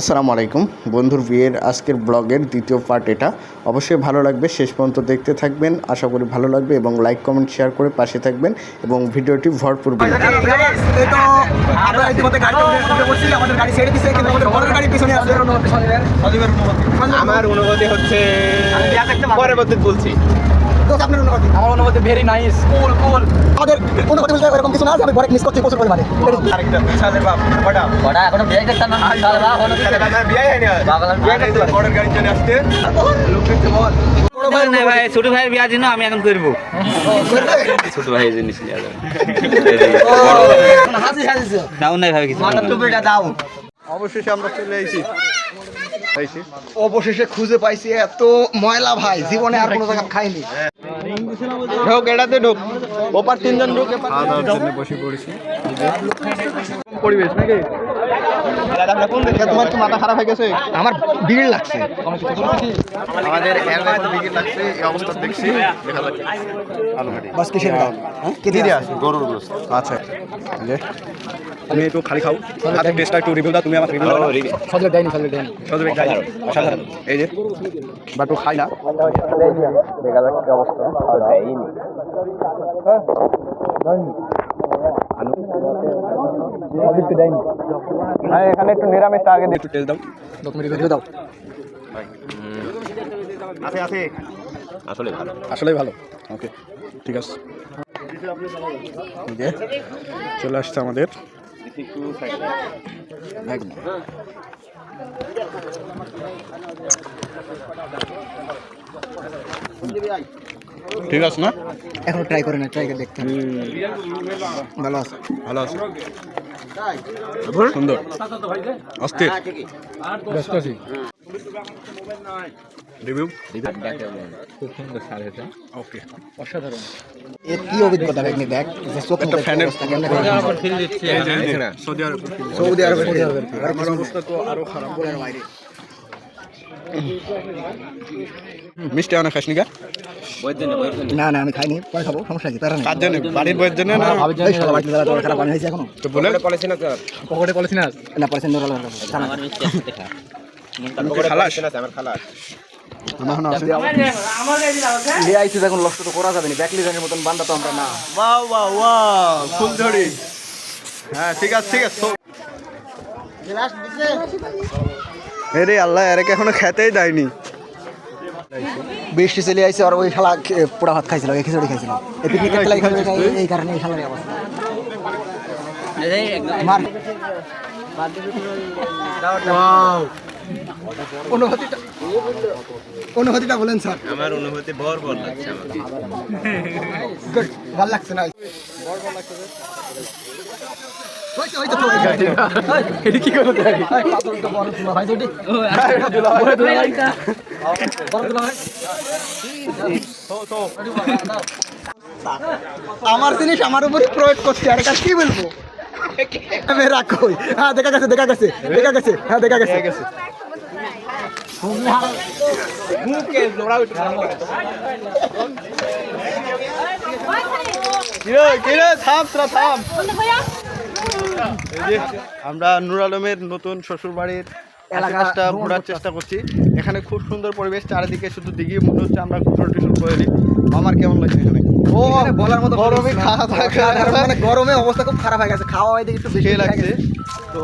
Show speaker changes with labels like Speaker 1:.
Speaker 1: আসসালামু আলাইকুম। বন্ধুর বিয়ের আজকের ব্লগের দ্বিতীয় পার্ট এটা। অবশ্যই ভালো লাগবে, শেষ পর্যন্ত দেখতে থাকবেন। আশা করি ভালো লাগবে এবং লাইক কমেন্ট শেয়ার করে পাশে থাকবেন এবং ভিডিওটি ভরপুর
Speaker 2: আমরা
Speaker 3: অনুভূতি হচ্ছে বলছি।
Speaker 2: আপনার অনুভূতি
Speaker 3: আমার অনুভূতি ভেরি নাইস কুল কুল
Speaker 2: আমাদের অনুভূতি বলতে এরকম কিছু না আমি ঘরে মিস করছি প্রচুর পরিমাণে।
Speaker 4: ছোট ভাইয়ের বিয়ার জন্য আমি এখন করব। ছোট ভাইয়ের জিনিস দাও নাই ভাই কিছু।
Speaker 2: দাও।
Speaker 1: অবশেষে আমরা চলে এসেছি। আইছি
Speaker 2: অবশেষে খুঁজে পাইছি এত ময়লা ভাই জীবনে আর কোনো জায়গা খাইনি।
Speaker 3: ঢোক এটাতে ঢোক। ওপার তিনজন ঢোক পরিবেশ নাকি? তোমার কি মাথা খারাপ হয়ে গেছে
Speaker 2: আমার ভিড় লাগছে
Speaker 1: আমাদের এলাকায় লাগছে এই অবস্থা দেখছি দেখা যাচ্ছে
Speaker 2: বাস কিসের দাও কে দিয়ে আছে
Speaker 1: গরুর গোস্ত। আচ্ছা। তুমি একটু খালি খাও। হাতের টেস্টটা একটু রিভিউ দাও তুমি আমার রিভিউ দাও।
Speaker 2: সজলে দেয়নি সজলে দেয়নি
Speaker 1: সজীব যাই অসাধারণ। এই যে বা একটু খাই না। দেখা যাক কি অবস্থা।
Speaker 3: হ্যাঁ এখানে একটু নিরামিষটা আগে দিই
Speaker 1: একটু টেস্ট দাও
Speaker 2: তুমি রিভিউ দাও
Speaker 1: আছে আছে আসলে ভালো। আসলেই ভালো। ওকে ঠিক আছে। চলে আসছে আমাদের। একদম। ঠিক আছে না?
Speaker 2: এখন ট্রাই করে না ট্রাই করে দেখতে ভালো আছে।
Speaker 1: ভালো আছে। সুন্দর। অস্থির।
Speaker 2: ব্যস্ত আছি।
Speaker 1: রিভিউ
Speaker 4: খুব সুন্দর সার হয়েছে
Speaker 1: ওকে
Speaker 2: এ কি অভিজ্ঞতা দেখ যে চোখ
Speaker 1: একটা ফ্যানের সৌদি আরব
Speaker 2: সৌদি আরবে সৌদি আরবে
Speaker 1: আমার অবস্থা তো আরও খারাপ। মিষ্টি অনেক খাসনি গা?
Speaker 2: না না আমি খাইনি পরে খাব সমস্যা কি তারা
Speaker 1: কার জন্য? বাড়ির বইয়ের জন্য না?
Speaker 2: এই শালা বাড়িতে দাঁড়া দাঁড়া খারাপ পানি হয়েছে এখনও?
Speaker 1: তো বলে
Speaker 2: পকেটে পলিসি না? না পলিসি নোরাল
Speaker 4: আমার মিষ্টি আছে দেখা।
Speaker 1: খালাস?
Speaker 3: আমার খালাস।
Speaker 1: আমার আছে।
Speaker 2: লিয়ে আইছি দেখুন লষ্ট তো করা যাবে না। মতন বান্দা তো আমরা না।
Speaker 1: ওয়াও ওয়াও ফুলঝড়ি হ্যাঁ ঠিক আছে ঠিক আছে এরে আল্লাহ এরকে এখনও খেতেই দেয়নি?
Speaker 2: বৃষ্টি চলে আইছে আর ওই শালা পোড়া ভাত খাইছিল এই খিচুড়ি খাইছিল। এই পিকনিক করতে লাগি খাইছিল এই কারণে এই শালার অবস্থা। মার। অনুভূতিটা অনুভূতিটা বলেন স্যার।
Speaker 3: আমার অনুভূতি ভর ভর লাগছে আমার।
Speaker 2: ভালো লাগছে না। হইছে, হইছে, চলে আমার জিনিস আমার উপরই প্রয়োগ করছে আর এটা কি বলব? আমি রাখো হ্যাঁ দেখা গেছে দেখা গেছে দেখা গেছে হ্যাঁ দেখা গেছে।
Speaker 1: কিরে থাম তোরা থাম। আমরা নুর আলমের নতুন শ্বশুরবাড়ির
Speaker 2: এলাকা
Speaker 1: এলাকাটা ঘোরার চেষ্টা করছি। এখানে খুব সুন্দর পরিবেশ চারিদিকে শুধু দিঘি মনে হচ্ছে আমরা গোসল টোসল করে নিই আমার কেমন লাগছে এখানে?
Speaker 2: ও বলার মতো
Speaker 1: গরমে খাওয়া
Speaker 2: মানে গরমে অবস্থা খুব খারাপ হয়ে গেছে খাওয়া হয় দেখি একটু বেশি
Speaker 1: লাগছে। তো